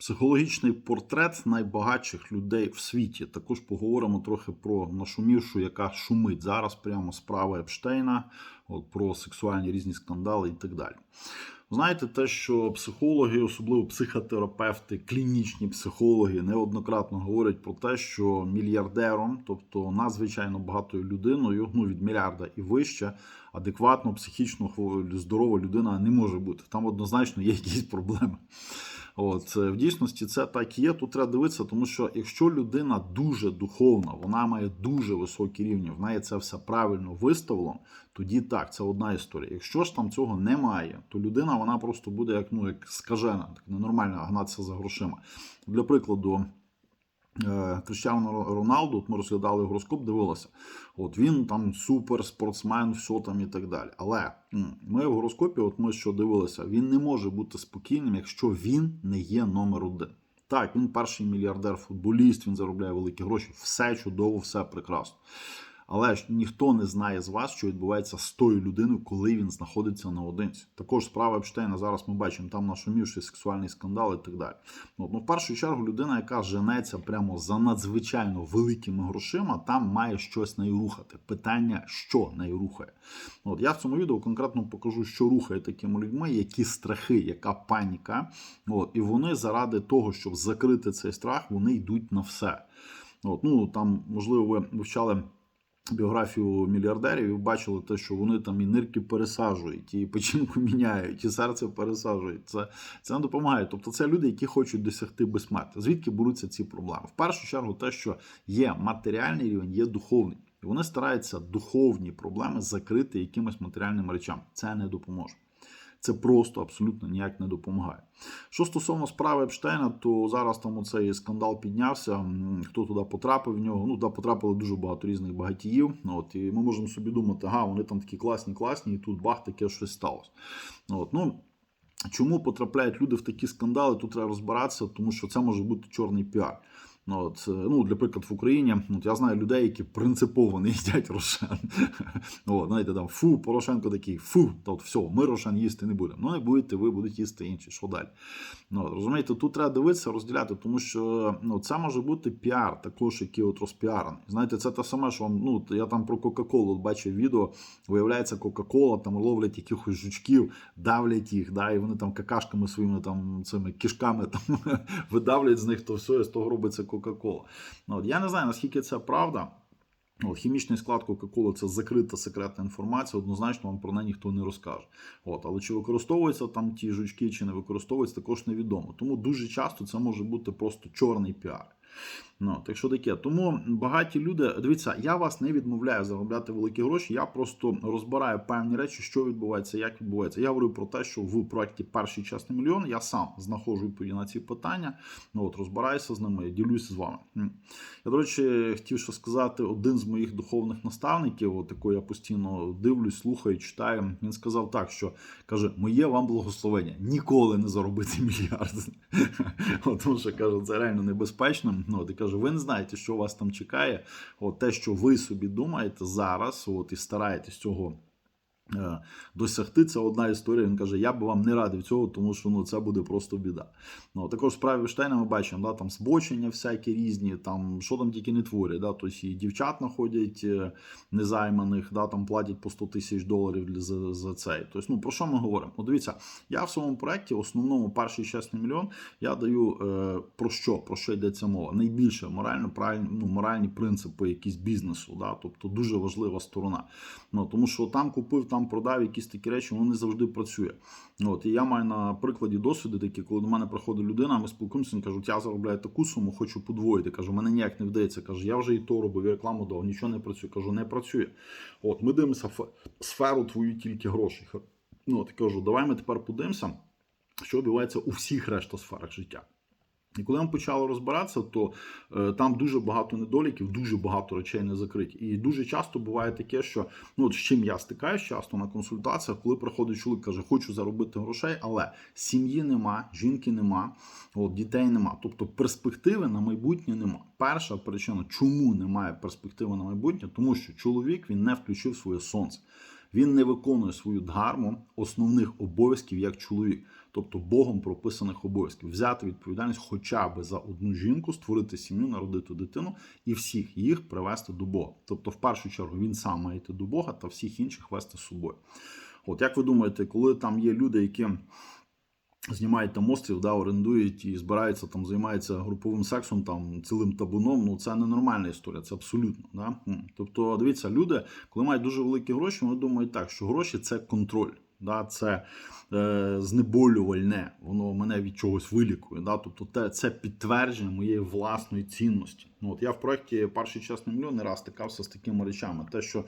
Психологічний портрет найбагатших людей в світі. Також поговоримо трохи про нашумівшу, яка шумить зараз прямо справа Епштейна, от, про сексуальні різні скандали і так далі. Знаєте, те, що психологи, особливо психотерапевти, клінічні психологи, неоднократно говорять про те, що мільярдером, тобто надзвичайно багатою людиною, ну від мільярда і вище, адекватно, психічно здорова людина не може бути. Там однозначно є якісь проблеми. От е, в дійсності це так є. Тут треба дивитися, тому що якщо людина дуже духовна, вона має дуже високі рівні, в неї це все правильно виставлено, тоді так, це одна історія. Якщо ж там цього немає, то людина вона просто буде як ну як скажена, так ненормально гнатися за грошима. Для прикладу. Е, Кріштіану Роналду, от ми розглядали гороскоп, дивилися. От він там супер спортсмен, все там і так далі. Але ми в гороскопі, от ми що дивилися, він не може бути спокійним, якщо він не є номер один. Так, він перший мільярдер футболіст, він заробляє великі гроші, все чудово, все прекрасно. Але ж ніхто не знає з вас, що відбувається з тою людиною, коли він знаходиться наодинці. Також справа Епштейна зараз ми бачимо, там нашумівший сексуальний скандал і так далі. Ну, ну, в першу чергу, людина, яка женеться прямо за надзвичайно великими грошима, там має щось нею рухати. Питання, що нею рухає. От я в цьому відео конкретно покажу, що рухає такими людьми, які страхи, яка паніка. От, і вони заради того, щоб закрити цей страх, вони йдуть на все. От, ну там, можливо, ви вивчали біографію мільярдерів і бачили те, що вони там і нирки пересаджують, і печінку міняють, і серце пересаджують. Це, це не допомагає. Тобто це люди, які хочуть досягти безсмерті. Звідки беруться ці проблеми? В першу чергу, те, що є матеріальний рівень, є духовний. І вони стараються духовні проблеми закрити якимось матеріальним речам. Це не допоможе. Це просто абсолютно ніяк не допомагає. Що стосовно справи Епштейна, то зараз там оцей скандал піднявся. Хто туди потрапив в нього? Ну, туди потрапили дуже багато різних багатіїв. От, і ми можемо собі думати, ага, вони там такі класні, класні, і тут бах, таке щось сталося. От, ну, Чому потрапляють люди в такі скандали? Тут треба розбиратися, тому що це може бути чорний піар. Ну, от, е, ну, для приклад, в Україні от я знаю людей, які принципово не їдять рошен. От, знаєте, там фу, Порошенко такий, фу, то от все, ми рошен їсти не будемо. Ну, не будете, ви будете їсти інші. Що далі? Ну, розумієте, тут треба дивитися, розділяти, тому що ну, це може бути піар, також який от розпіарений. Знаєте, це те саме, що ну, я там про Кока-Колу бачив відео, виявляється, Кока-Кола там ловлять якихось жучків, давлять їх, да, і вони там какашками своїми там цими кишками там видавлять з них то все, і з того робиться Кока-Кола. Ну, от, я не знаю, наскільки це правда. От, хімічний склад Кока-Коли це закрита секретна інформація, однозначно вам про неї ніхто не розкаже. От, але чи використовуються там ті жучки, чи не використовуються, також невідомо. Тому дуже часто це може бути просто чорний піар. Ну, так що таке. Тому багаті люди, дивіться, я вас не відмовляю заробляти великі гроші. Я просто розбираю певні речі, що відбувається, як відбувається. Я говорю про те, що в проєкті перший чесний мільйон я сам знаходжу відповіді на ці питання. Ну от розбираюся з ними, ділюся з вами. Я, до речі, хотів ще сказати, один з моїх духовних наставників, от якого я постійно дивлюсь, слухаю, читаю. Він сказав так, що каже: Моє вам благословення ніколи не заробити мільярд. Тому що каже, це реально небезпечно. Ну, от, і каже, ви не знаєте, що вас там чекає. От те, що ви собі думаєте зараз, от і стараєтесь цього. Е, Досягти це одна історія. Він каже: я би вам не радив цього, тому що ну це буде просто біда. Ну також справі Штейна ми бачимо, да, там збочення всякі різні, там що там тільки не творять. Да, тобто і дівчат знаходять е, незайманих, да, там платять по 100 тисяч доларів за, за цей. Тобто, ну про що ми говоримо? От дивіться, я в своєму проєкті, основному перший чесний мільйон, я даю е, про що? Про що йдеться мова? Найбільше морально правильні, ну, моральні принципи якісь бізнесу, да, тобто дуже важлива сторона. Ну, тому що там купив, там продав якісь такі речі, воно не завжди працює. От, і я маю на прикладі досвіди такі, коли до мене приходить людина, ми спілкуємося, він кажуть, я заробляю таку суму, хочу подвоїти. Кажу, мене ніяк не вдається. Кажу, я вже і то робив, і рекламу дав, нічого не працює. Кажу, не працює. От, ми дивимося сферу твою тільки грошей. Ну, от, кажу, давай ми тепер подивимося, що відбувається у всіх решта сферах життя. І коли ми почали розбиратися, то е, там дуже багато недоліків, дуже багато речей не закриті. І дуже часто буває таке, що ну от з чим я стикаюсь часто на консультаціях, коли приходить чоловік, каже, хочу заробити грошей, але сім'ї нема, жінки нема, от дітей нема. Тобто перспективи на майбутнє нема. Перша причина, чому немає перспективи на майбутнє, тому що чоловік він не включив своє сонце. Він не виконує свою дгарму основних обов'язків як чоловік, тобто Богом прописаних обов'язків, взяти відповідальність хоча б за одну жінку, створити сім'ю, народити дитину і всіх їх привести до Бога. Тобто, в першу чергу, він сам має йти до Бога та всіх інших вести з собою. От як ви думаєте, коли там є люди, які знімають там острів, да, орендують і збираються там, займаються груповим сексом, там цілим табуном. Ну це ненормальна історія, це абсолютно. Да? Тобто, дивіться, люди, коли мають дуже великі гроші, вони думають так, що гроші це контроль. Да, це е, знеболювальне, воно мене від чогось вилікує. Да? Тобто те, це підтвердження моєї власної цінності. Ну, от Я в проєкті Перший чесний мільйон не раз стикався з такими речами. Те, що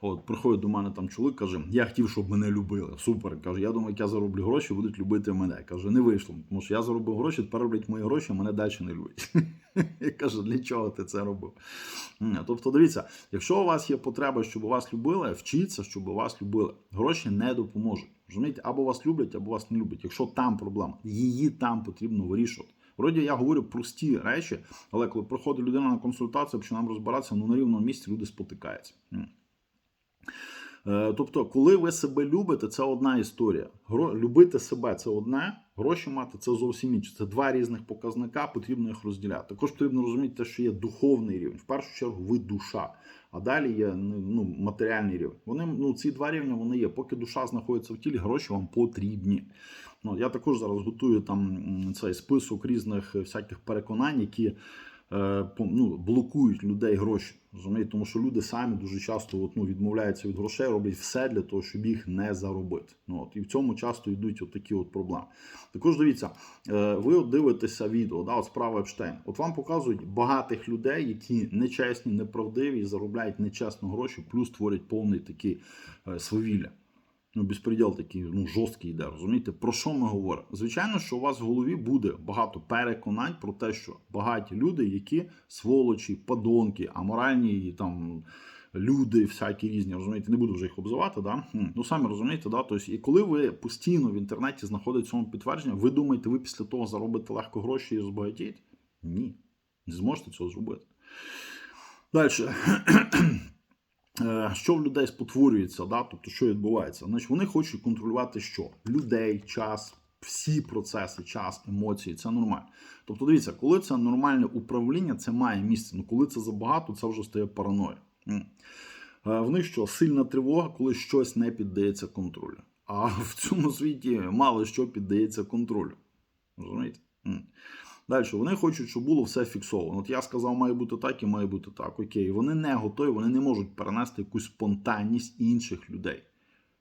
от, приходить до мене там чоловік, каже, я хотів, щоб мене любили. Супер. Каже, я думаю, як я зароблю гроші, будуть любити мене. Каже, не вийшло, тому що я заробив гроші, тепер роблять мої гроші, мене далі не люблять. Я кажу, для чого ти це робив? Тобто, дивіться, якщо у вас є потреба, щоб вас любили, вчіться, щоб вас любили. Гроші не допоможуть. Розумієте, або вас люблять, або вас не люблять. Якщо там проблема, її там потрібно вирішувати. Вроді я говорю прості речі, але коли приходить людина на консультацію, починаємо розбиратися, ну на рівному місці люди спотикаються. Е, Тобто, коли ви себе любите, це одна історія. Любити себе це одне, гроші мати це зовсім інше. Це два різних показника, потрібно їх розділяти. Також потрібно розуміти, те, що є духовний рівень. В першу чергу, ви душа, а далі є ну, матеріальний рівень. Вони ну ці два рівні вони є. Поки душа знаходиться в тілі, гроші вам потрібні. Ну, я також зараз готую там цей список різних е, всяких переконань, які е, ну, блокують людей гроші. Розумієте? Тому що люди самі дуже часто от, ну, відмовляються від грошей, роблять все для того, щоб їх не заробити. Ну, от, і в цьому часто йдуть от такі от проблеми. Також дивіться, е, ви от дивитеся відео, да, от справа Епштейн. От вам показують багатих людей, які нечесні, неправдиві і заробляють нечесно гроші, плюс творять повний такий свавілля. Ну, безпреділ такий ну, жорсткий йде, розумієте? Про що ми говоримо? Звичайно, що у вас в голові буде багато переконань про те, що багаті люди, які сволочі, падонки, аморальні там. Люди всякі різні, розумієте, не буду вже їх обзивати, да? Ну самі розумієте, да? Тобто, і коли ви постійно в інтернеті знаходите цьому підтвердження, ви думаєте, ви після того заробите легко гроші і збагатієте? Ні, не зможете цього зробити. Далі. Е, Що в людей спотворюється, да? тобто що відбувається? Значить, вони хочуть контролювати що? Людей, час, всі процеси, час, емоції це нормально. Тобто, дивіться, коли це нормальне управління, це має місце. Ну коли це забагато, це вже стає параною. Е, В них що сильна тривога, коли щось не піддається контролю. А в цьому світі мало що піддається контролю. Розумієте? Далі вони хочуть, щоб було все фіксовано. От я сказав, має бути так і має бути так. Окей, вони не готові, вони не можуть перенести якусь спонтанність інших людей.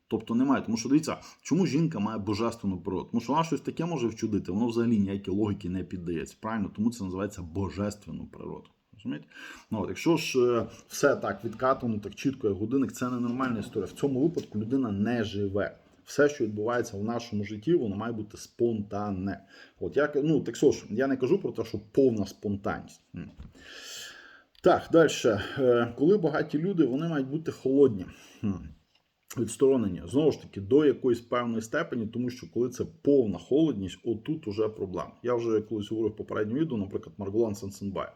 Тобто немає. Тому що дивіться, чому жінка має божественну природу? Тому що вона щось таке може вчудити, воно взагалі ніякій логіки не піддається. Правильно, тому це називається божественну природу. Розумієте? Ну, от, якщо ж е, все так відкатано, так чітко, як годинник, це ненормальна історія. В цьому випадку людина не живе. Все, що відбувається в нашому житті, воно має бути спонтанне. От я ну так що ж, я не кажу про те, що повна спонтанність. Так, далі. Е, Коли багаті люди, вони мають бути холодні. Відсторонені знову ж таки до якоїсь певної степені, тому що коли це повна холодність, отут уже проблема. Я вже колись говорив в попередньому відео, наприклад, Марголан Сансенбай.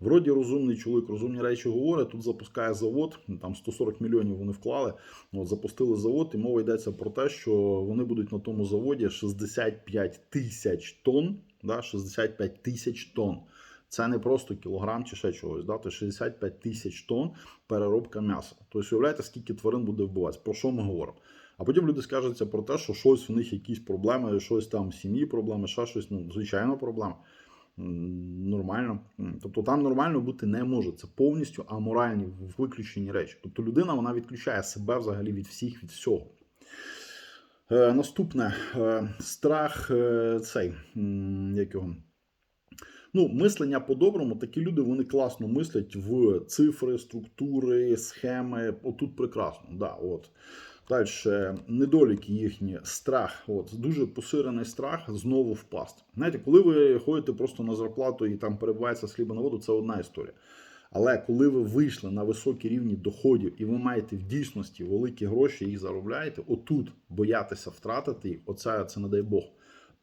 Вроді розумний чоловік, розумні речі говорить. Тут запускає завод, там 140 мільйонів вони вклали. От запустили завод, і мова йдеться про те, що вони будуть на тому заводі 65 тисяч тонн. Да, 65 тисяч тонн. Це не просто кілограм чи ще чогось. Да? То 65 тисяч тонн переробка м'яса. Тобто, уявляєте, скільки тварин буде вбиватися. Про що ми говоримо? А потім люди скажуться про те, що щось у них якісь проблеми, щось там в сім'ї проблеми, ще щось, ну, звичайно, проблема. Нормально. Тобто там нормально бути не може. Це повністю аморальні, виключені речі. Тобто людина вона відключає себе взагалі від всіх, від всього. Е, наступне е, страх е, цей. Як його? Ну, мислення по-доброму, такі люди вони класно мислять в цифри, структури, схеми. Отут прекрасно. Да, от. Далі недоліки їхні, страх. От, дуже поширений страх знову впасти. Знаєте, коли ви ходите просто на зарплату і там перебувається з хліба на воду, це одна історія. Але коли ви вийшли на високі рівні доходів і ви маєте в дійсності великі гроші, їх заробляєте, отут боятися втратити оце це не дай Бог,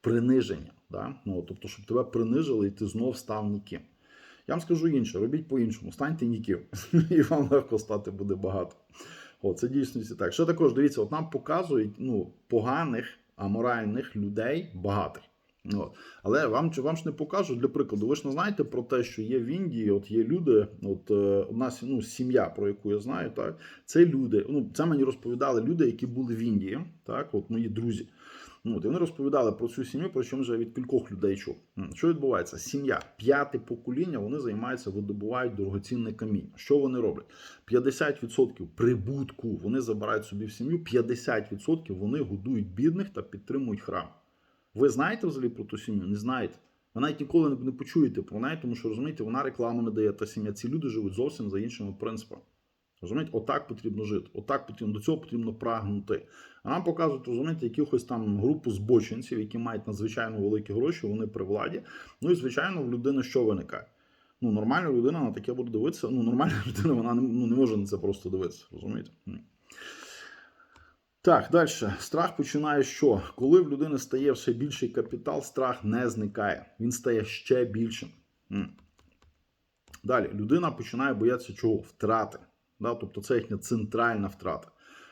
приниження. Да? Ну, тобто, щоб тебе принижили і ти знов став ніким. Я вам скажу інше, робіть по-іншому, станьте ніким, і вам легко стати буде багато. О, це дійсності так. Що також дивіться, от нам показують ну, поганих, аморальних людей багатих. От. Але вам вам ж не покажуть для прикладу. Ви ж не знаєте про те, що є в Індії, от є люди, от е, у нас ну, сім'я, про яку я знаю, так це люди. Ну це мені розповідали люди, які були в Індії, так, от мої друзі. Ну, вони розповідали про цю сім'ю, причому вже від кількох людей чув. Що відбувається? Сім'я, п'яте покоління, вони займаються, видобувають дорогоцінне каміння. Що вони роблять? 50% прибутку вони забирають собі в сім'ю, 50% вони годують бідних та підтримують храм. Ви знаєте взагалі про ту сім'ю? Не знаєте. Ви навіть ніколи не почуєте про неї, тому що розумієте, вона рекламу не дає та сім'я. Ці люди живуть зовсім за іншими принципами. Розумієте, отак потрібно жити, отак потрібно до цього потрібно прагнути. А нам показують, розумієте, якихось там групу збочинців, які мають надзвичайно великі гроші, вони при владі. Ну і звичайно, в людини що виникає? Ну, нормальна людина на таке буде дивитися. Ну, нормальна людина, вона не, ну, не може на це просто дивитися. Розумієте? Так, далі. Страх починає що? Коли в людини стає все більший капітал, страх не зникає. Він стає ще більшим. Далі, людина починає боятися чого? Втрати. Да? Тобто це їхня центральна втрата.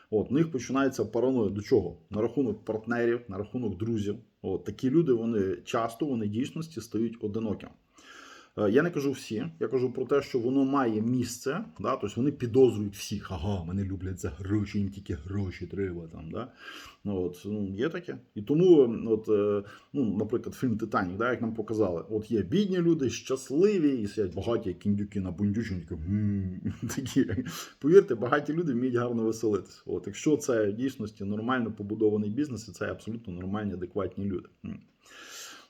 От, У них починається параноя до чого? На рахунок партнерів, на рахунок друзів. От, такі люди вони часто вони дійсності стають одинокими. Е, Я не кажу всі, я кажу про те, що воно має місце, да? тобто вони підозрюють всіх, ага, мене люблять за гроші, їм тільки гроші треба. Там, да? ну, от, ну, є таке. І тому, от, е, ну, наприклад, фільм Титанік, да, як нам показали, от є бідні люди, щасливі, і сидять багаті кіндюки на бундючі, такі. Повірте, багаті люди вміють гарно веселитися. От, якщо це в дійсності нормально побудований бізнес, і це абсолютно нормальні, адекватні люди.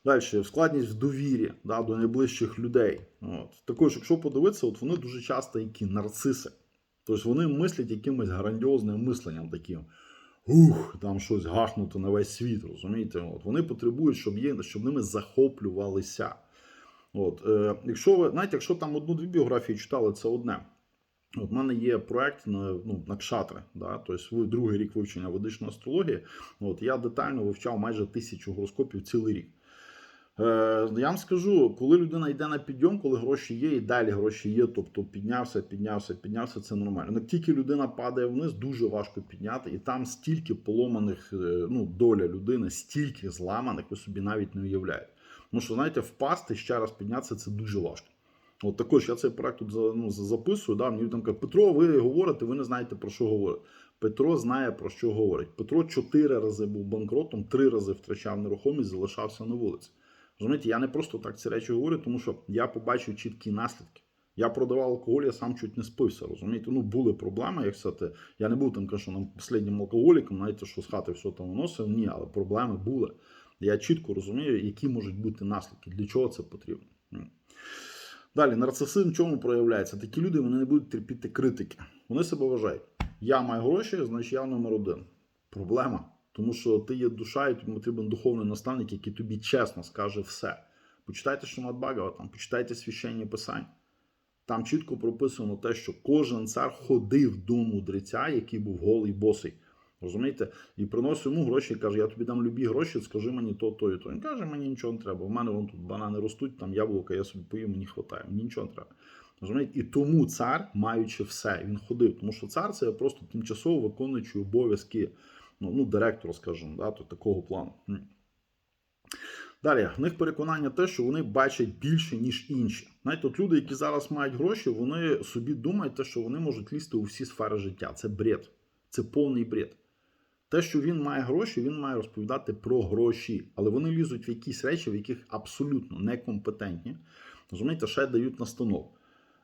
Далі, складність в довірі да, до найближчих людей. От. Також, якщо подивитися, от вони дуже часто які нарциси. Тобто вони мислять якимось грандіозним мисленням таким. Ух, там щось гахнути на весь світ, розумієте? От. Вони потребують, щоб, є, щоб ними захоплювалися. От. Е, якщо ви, знаєте, якщо там одну-дві біографії читали, це одне. От в мене є проект на ну, на кшатри, да? тобто другий рік вивчення ведичної астрології. От я детально вивчав майже тисячу гороскопів цілий рік. Е, я вам скажу, коли людина йде на підйом, коли гроші є, і далі гроші є, тобто піднявся, піднявся, піднявся, це нормально. Як тільки людина падає вниз, дуже важко підняти, і там стільки поломаних, е, ну, доля людини, стільки зламаних, ви собі навіть не уявляєте. Тому що, знаєте, впасти ще раз піднятися це дуже важко. От також я цей проект тут ну, записую. Да, мені там кажуть, Петро, ви говорите, ви не знаєте про що говорить. Петро знає про що говорить. Петро чотири рази був банкротом, три рази втрачав нерухомість, залишався на вулиці. Розумієте, я не просто так ці речі говорю, тому що я побачив чіткі наслідки. Я продавав алкоголь, я сам чуть не спився. Розумієте, ну були проблеми, як сказати. Я не був там, кажу, останнім алкоголіком, знаєте, що з хати все там виносив. Ні, але проблеми були. Я чітко розумію, які можуть бути наслідки, для чого це потрібно. Далі, нарцисизм в чому проявляється? Такі люди вони не будуть терпіти критики. Вони себе вважають. Я маю гроші, значить я номер один. Проблема. Тому що ти є душа, і тобі потрібен духовний наставник, який тобі чесно скаже все. Почитайте Шамат Багава, там, почитайте священні писання. Там чітко прописано те, що кожен цар ходив до мудреця, який був голий босий. Розумієте? І приносить йому гроші і каже: Я тобі дам любі гроші, скажи мені то, то і то. Він каже, мені нічого не треба. У мене вон тут банани ростуть, там яблука, я собі поїм, мені хватає, мені нічого не треба. Розумієте? І тому цар, маючи все, він ходив. Тому що цар це просто тимчасово виконуючий обов'язки ну, ну, директора, скажімо, да, то такого плану. Далі, в них переконання те, що вони бачать більше, ніж інші. Знаєте, от люди, які зараз мають гроші, вони собі думають, те, що вони можуть лізти у всі сфери життя. Це бред. Це повний бред. Те, що він має гроші, він має розповідати про гроші. Але вони лізуть в якісь речі, в яких абсолютно некомпетентні. Розумієте, ще дають настанову.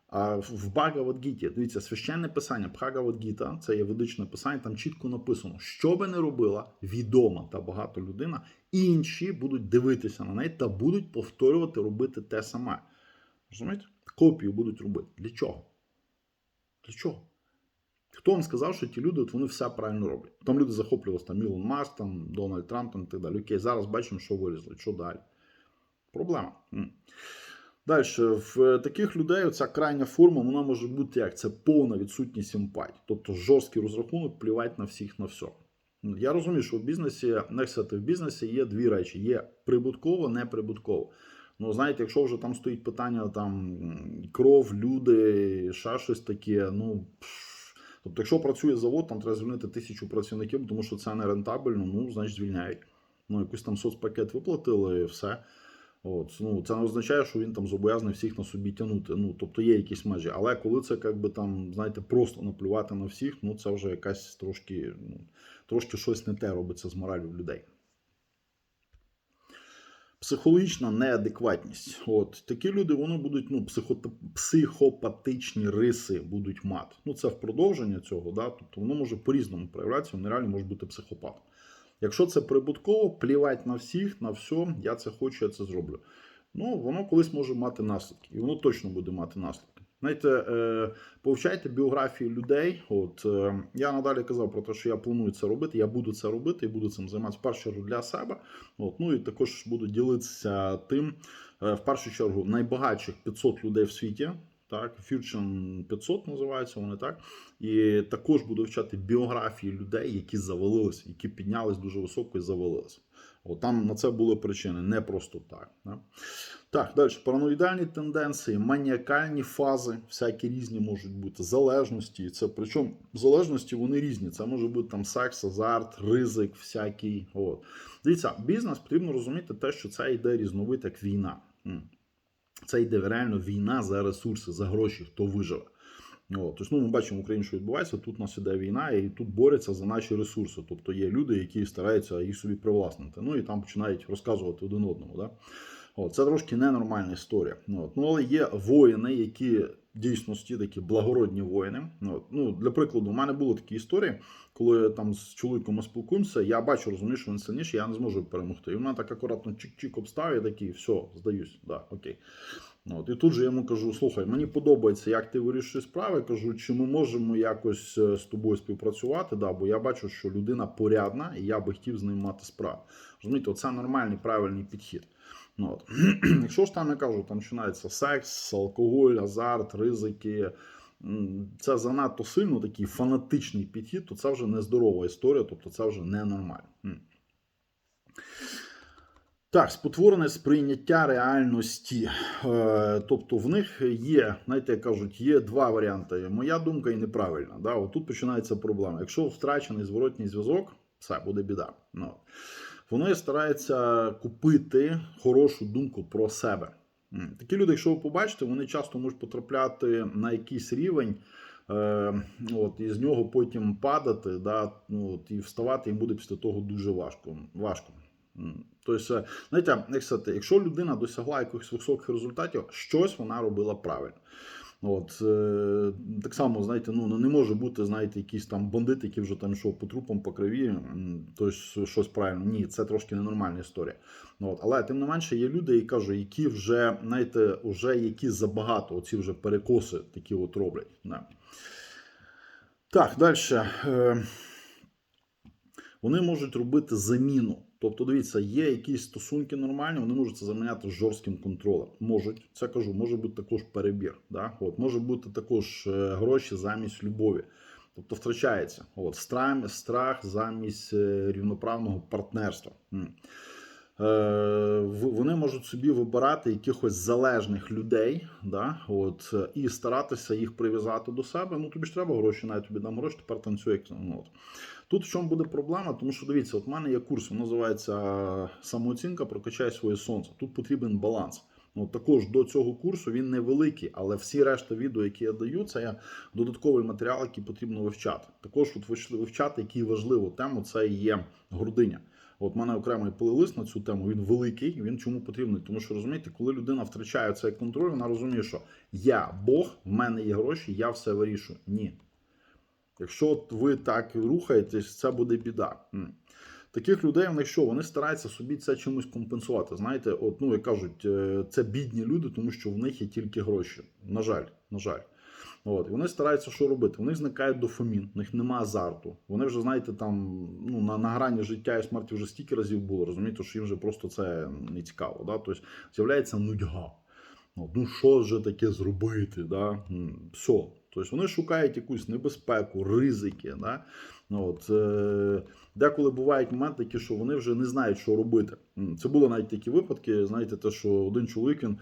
А в Багавадгіті, дивіться, священне писання Бхагавадгіта, це є ведичне писання, там чітко написано, що би не робила відома та багата людина, інші будуть дивитися на неї та будуть повторювати робити те саме. Розумієте? Копію будуть робити. Для чого? Для чого? Хто вам сказав, що ті люди от вони все правильно роблять? Там люди захоплювалися, там Ілон Маск, там Дональд Трамп там, і так далі. Окей, зараз бачимо, що вилізли, що далі. Проблема. Далі, в таких людей ця крайня форма вона може бути як? Це повна відсутність емпатії. Тобто жорсткий розрахунок плівать на всіх на все. Я розумію, що в бізнесі, не сказати, в бізнесі є дві речі: є прибутково, неприбутково. Ну, знаєте, якщо вже там стоїть питання там кров, люди, ще щось таке, ну. Тобто, якщо працює завод, там треба звільнити тисячу працівників, тому що це не рентабельно, ну, значить, звільняють. Ну, якийсь там соцпакет виплатили, і все. От, ну, це не означає, що він там зобов'язаний всіх на собі тягнути. Ну, тобто є якісь межі. Але коли це як би там, знаєте, просто наплювати на всіх, ну це вже якась трошки, ну, трошки щось не те робиться з моралю людей. Психологічна неадекватність. От такі люди вони будуть ну, психопатичні риси будуть мати. Ну це в продовження цього, да? тобто воно може по-різному проявлятися, вони реально можуть бути психопатом. Якщо це прибутково, плівать на всіх, на все, я це хочу, я це зроблю. Ну, воно колись може мати наслідки, і воно точно буде мати наслідки. Знаєте, е, повчайте біографії людей. От е, я надалі казав про те, що я планую це робити. Я буду це робити і буду цим займатися в першу чергу для себе. От, ну і також буду ділитися тим, е, в першу чергу, найбагатших 500 людей в світі. Так, Fortune 500 називаються вони так. І також буду вчати біографії людей, які завалилися, які піднялись дуже високо і завалилися. От там на це були причини, не просто так. Да? Так, далі. Параноїдальні тенденції, маніакальні фази, всякі різні можуть бути, залежності. Це причому залежності вони різні. Це може бути там секс, азарт, ризик, всякий. От. Дивіться, бізнес потрібно розуміти те, що це йде різновид як війна. Це йде реально війна за ресурси, за гроші, хто виживе. От, тобто, ну, ми бачимо в Україні, що відбувається. Тут у нас іде війна, і тут борються за наші ресурси. Тобто є люди, які стараються їх собі привласнити. Ну і там починають розказувати один одному. Да? От, це трошки ненормальна історія. От, ну, але є воїни, які дійсності такі благородні воїни. От, ну, для прикладу, у мене були такі історії, коли там з чоловіком спілкуємося, я бачу, розумію, що він сильніший, я не зможу перемогти. І в мене так акуратно чик-чик обстав, я такий, все, здаюсь, да, окей. От, і тут же я йому кажу: слухай, мені подобається, як ти вирішуєш справи. Кажу, чи ми можемо якось е, з тобою співпрацювати? Да, бо я бачу, що людина порядна, і я би хотів з ним мати справу. Розумієте, це нормальний правильний підхід. Ну, от. Якщо ж там я кажу, там починається секс, алкоголь, азарт, ризики. Це занадто сильно такий фанатичний підхід, то це вже нездорова історія, тобто це вже ненормально. Так, спотворене сприйняття реальності. Е, тобто в них є, знаєте, як кажуть, є два варіанти. Моя думка і неправильна. Да? От тут починається проблема. Якщо втрачений зворотній зв'язок, все буде біда. Ну. Вони стараються купити хорошу думку про себе. Такі люди, якщо ви побачите, вони часто можуть потрапляти на якийсь рівень. Е, от, і з нього потім падати, да, ну, от, і вставати їм буде після того дуже важко. важко. Тобто, знаєте, як сказати, якщо людина досягла якихось високих результатів, щось вона робила правильно. От, е, так само, знаєте, ну не може бути, знаєте, якийсь там бандит, який вже там йшов по трупам, по крові, тобто щось правильно. Ні, це трошки ненормальна історія. От, але тим не менше є люди, які кажу, які вже, знаєте, вже які забагато, оці вже перекоси такі от роблять. Да. Так, далі. Е, вони можуть робити заміну. Тобто, дивіться, є якісь стосунки нормальні, вони можуть це заміняти жорстким контролем. Можуть, це кажу, може бути також перебір. Да? От, може бути також е, гроші замість любові. Тобто втрачається От, страх, замість е, рівноправного партнерства. Е, Вони можуть собі вибирати якихось залежних людей, да, от, і старатися їх прив'язати до себе. Ну тобі ж треба гроші, навіть тобі дам гроші, тепер танцюй. як ну. Тут в чому буде проблема, тому що дивіться, от в мене є курс, він називається самооцінка, прокачай своє сонце. Тут потрібен баланс. Ну, також до цього курсу він невеликий, але всі решта відео, які я даю, це є додатковий матеріал, який потрібно вивчати. Також от вивчати, який важливу тему, це є гординя. От в мене окремий плейлист на цю тему, він великий. Він чому потрібний? Тому що розумієте, коли людина втрачає цей контроль, вона розуміє, що я Бог, в мене є гроші, я все вирішую. Ні. Якщо ви так рухаєтесь, це буде біда. Таких людей, вони що, вони стараються собі це чимось компенсувати. Знаєте, от, ну як кажуть, е, це бідні люди, тому що в них є тільки гроші. На жаль, на жаль. От, і вони стараються що робити? Вони зникають дофамін, в них нема азарту. Вони вже, знаєте, там ну, на, на грані життя і смерті вже стільки разів було, розумієте, що їм вже просто це не цікаво. Да? Тобто з'являється нудьга. Ну що ж таке зробити? Да? Все. Тобто вони шукають якусь небезпеку, ризики. Да? Ну, от, е, деколи бувають моменти, такі, що вони вже не знають, що робити. Це були навіть такі випадки. Знаєте, те, що один чоловік він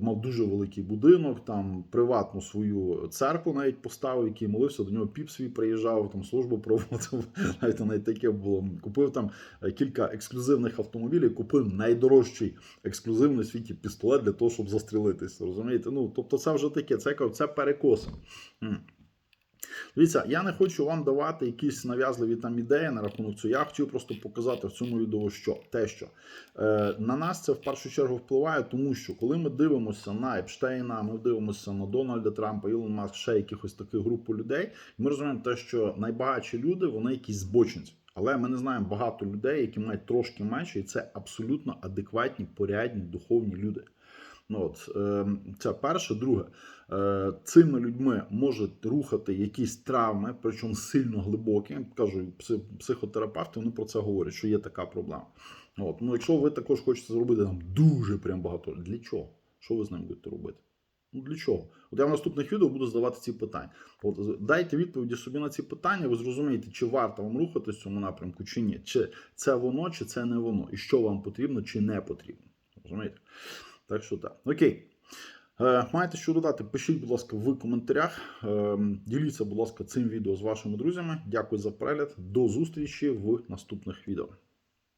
мав дуже великий будинок, там приватну свою церкву навіть поставив, який молився, до нього піп свій приїжджав, там службу проводив. Навіть навіть таке було. Купив там е, кілька ексклюзивних автомобілів, купив найдорожчий ексклюзивний в світі пістолет для того, щоб застрілитися. Розумієте? Ну, тобто, це вже таке, це, це перекоси. Дивіться, я не хочу вам давати якісь нав'язливі там ідеї на рахунок цього. Я хотів просто показати в цьому відео, що те, що е, на нас це в першу чергу впливає, тому що коли ми дивимося на Епштейна, ми дивимося на Дональда Трампа, Ілон Маск, ще якихось таких групу людей, ми розуміємо те, що найбагатші люди вони якісь збочинці. Але ми не знаємо багато людей, які мають трошки менше, і це абсолютно адекватні, порядні, духовні люди. Ну, от, е, це перше. Друге, е, цими людьми можуть рухати якісь травми, причому сильно глибокі. Кажу, психотерапевти вони про це говорять, що є така проблема. От, ну, якщо ви також хочете зробити там дуже прям багато, для чого? Що ви з ним будете робити? Ну для чого? От я в наступних відео буду задавати ці питання. От дайте відповіді собі на ці питання, ви зрозумієте, чи варто вам рухатись в цьому напрямку, чи ні. Чи це воно, чи це не воно, і що вам потрібно, чи не потрібно. Розумієте? Так що так. Окей. Е, Маєте що додати? Пишіть, будь ласка, в коментарях. Е, Діліться, будь ласка, цим відео з вашими друзями. Дякую за перегляд. До зустрічі в наступних відео.